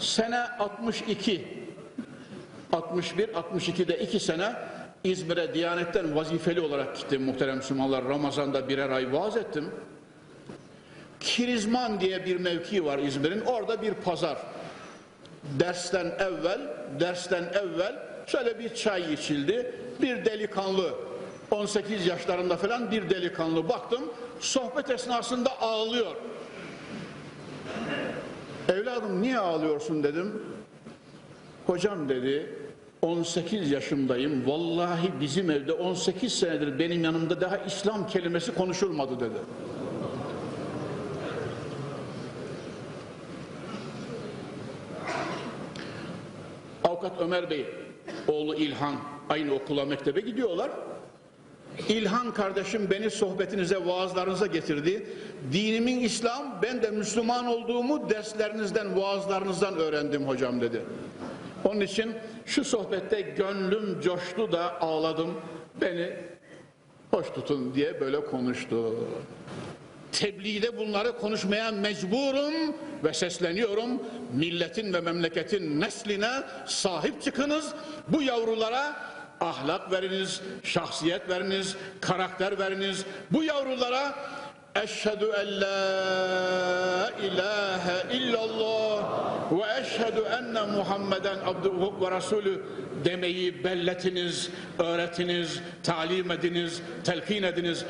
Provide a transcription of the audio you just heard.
Sene 62, 61, 62'de iki sene İzmir'e Diyanet'ten vazifeli olarak gittim muhterem Müslümanlar. Ramazan'da birer ay vaaz ettim. Kirizman diye bir mevki var İzmir'in. Orada bir pazar. Dersten evvel, dersten evvel şöyle bir çay içildi. Bir delikanlı, 18 yaşlarında falan bir delikanlı baktım. Sohbet esnasında ağlıyor. Evladım niye ağlıyorsun dedim. Hocam dedi 18 yaşındayım. Vallahi bizim evde 18 senedir benim yanımda daha İslam kelimesi konuşulmadı dedi. Avukat Ömer Bey, oğlu İlhan aynı okula mektebe gidiyorlar. İlhan kardeşim beni sohbetinize, vaazlarınıza getirdi. Dinimin İslam, ben de Müslüman olduğumu derslerinizden, vaazlarınızdan öğrendim hocam dedi. Onun için şu sohbette gönlüm coştu da ağladım. Beni hoş tutun diye böyle konuştu. Tebliğde bunları konuşmaya mecburum ve sesleniyorum. Milletin ve memleketin nesline sahip çıkınız. Bu yavrulara ahlak veriniz, şahsiyet veriniz, karakter veriniz. Bu yavrulara Eşhedü en la ilahe illallah ve eşhedü enne Muhammeden abduhu ve rasulü demeyi belletiniz, öğretiniz, talim ediniz, telkin ediniz.